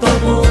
tomo.